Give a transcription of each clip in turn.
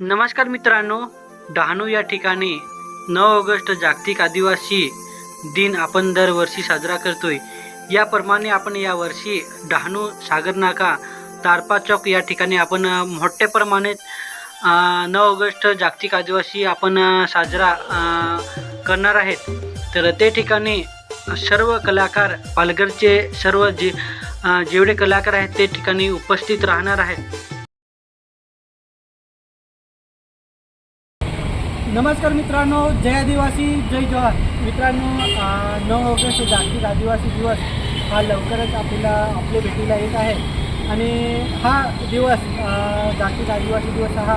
नमस्कार मित्रांनो डहाणू या ठिकाणी नऊ ऑगस्ट जागतिक आदिवासी दिन आपण दरवर्षी साजरा करतोय. याप्रमाणे आपण यावर्षी डहाणू सागर नाका तारपा चौक या ठिकाणी आपण मोठ्या प्रमाणात नऊ ऑगस्ट जागतिक आदिवासी आपण साजरा करणार आहेत. तर ते ठिकाणी सर्व कलाकार पालघरचे सर्व जे जेवढे कलाकार आहेत ते ठिकाणी उपस्थित राहणार आहेत. नमस्कार मित्रांनो जय आदिवासी जय जवाहर मित्रांनो नऊ ऑगस्ट जागतिक आदिवासी दिवस. हा लवकरच आपल्याला आपल्या भेटीला येत आहे. आणि हा दिवस जागतिक आदिवासी दिवस हा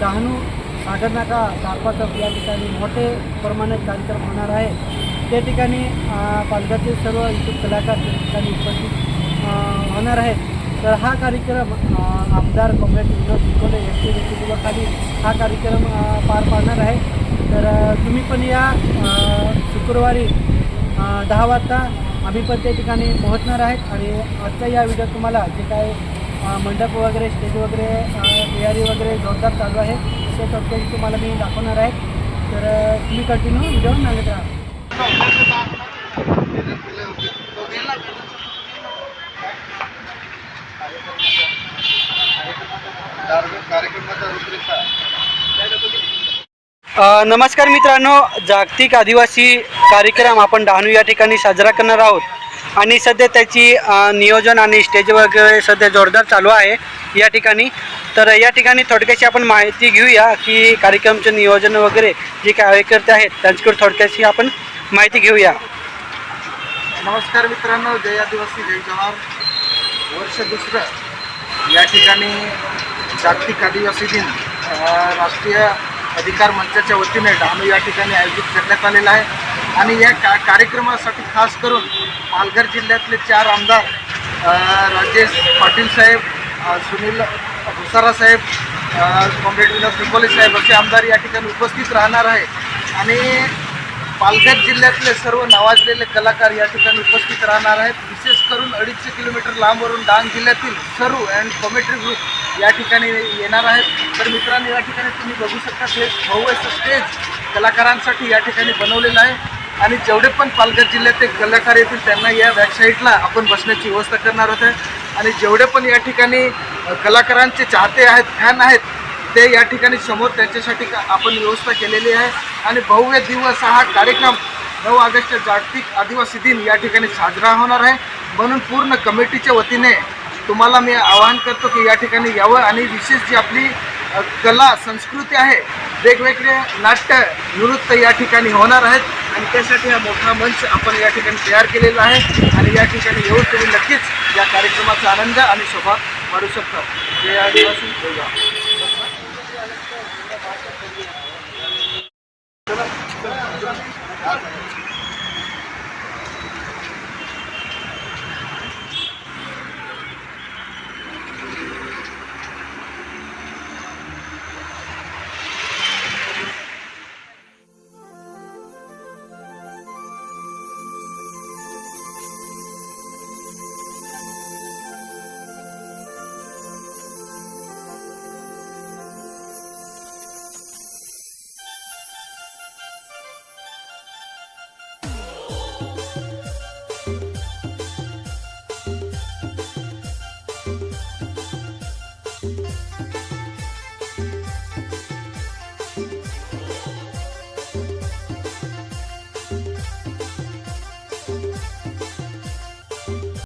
डहाणू सागरनाका दारपा चौक या ठिकाणी मोठे प्रमाणात कार्यक्रम होणार आहे. त्या ठिकाणी पालघरचे सर्व इच्छुक कलाकार त्या ठिकाणी उपस्थित होणार आहेत. तर हा कार्यक्रम आमदार कॉम्रेड विनोद विकोले यांच्या नेतृत्वाखाली हा कार्यक्रम पार पाडणार आहे. तर तुम्ही पण या शुक्रवारी दहा वाजता आम्ही पण त्या ठिकाणी पोहोचणार आहेत. आणि आजचा या व्हिडिओ तुम्हाला जे काय मंडप वगैरे स्टेज वगैरे तयारी वगैरे जोरदार चालू आहे ते प्रत्येक तुम्हाला मी दाखवणार आहे. तर तुम्ही कंटिन्यू व्हिडिओ मागत राहा नमस्कार मित्रांनो जागतिक आदिवासी कार्यक्रम आपण डहाणू या ठिकाणी साजरा करणार आहोत. आणि सध्या त्याची नियोजन आणि स्टेज वगैरे सध्या जोरदार चालू आहे या ठिकाणी. तर या ठिकाणी थोडक्याशी आपण माहिती घेऊया की कार्यक्रमचं नियोजन वगैरे जे कार्यकर्ते आहेत त्यांच्याकडे थोडक्याशी आपण माहिती घेऊया. नमस्कार मित्रांनो जय आदिवासी जय जवाहर वर्ष दुसरं या ठिकाणी जागतिक आदिवासी दिन राष्ट्रीय अधिकार मंचाच्या वतीने डहाणू या ठिकाणी आयोजित करण्यात आलेला आहे. आणि या का कार्यक्रमासाठी खास करून पालघर जिल्ह्यातले चार आमदार राजेश पाटील साहेब सुनील भुसारा साहेब कॉम्रेड विनोद पिंपोले साहेब असे आमदार या ठिकाणी उपस्थित राहणार आहे. आणि पालघर जिल्ह्यातले सर्व नावाजलेले कलाकार या ठिकाणी उपस्थित राहणार आहेत. विशेष करून अडीचशे किलोमीटर लांबवरून डांग जिल्ह्यातील सरू अँड कॉमेट्री ग्रुप या ठिकाणी येणार आहेत. तर मित्रांनो या ठिकाणी तुम्ही बघू शकता हे भव्य स्टेज कलाकारांसाठी या ठिकाणी बनवलेलं आहे. आणि जेवढे पण पालघर जिल्ह्यातले कलाकार येतील त्यांना या वेबसाईटला आपण बसण्याची व्यवस्था करणार आहोत. आणि जेवढे पण या ठिकाणी कलाकारांचे चाहते आहेत फॅन आहेत ते या ठिकाणी समोर त्यांच्यासाठी का- आपण व्यवस्था केलेली आहे. आणि भव्य दिवस हा कार्यक्रम नऊ ऑगस्ट जागतिक आदिवासी दिन या ठिकाणी साजरा होणार आहे. म्हणून पूर्ण कमिटीच्या वतीने तुम्हाला मी आवाहन करतो की या ठिकाणी यावं आणि विशेष जी आपली कला संस्कृती आहे वेगवेगळे नाट्य नृत्य या ठिकाणी होणार आहेत. आणि त्यासाठी हा मोठा मंच आपण या ठिकाणी तयार केलेला आहे. आणि या ठिकाणी येऊन तुम्ही नक्कीच या कार्यक्रमाचा आनंद आणि शोभा मारू शकता. हे आदिवासी जय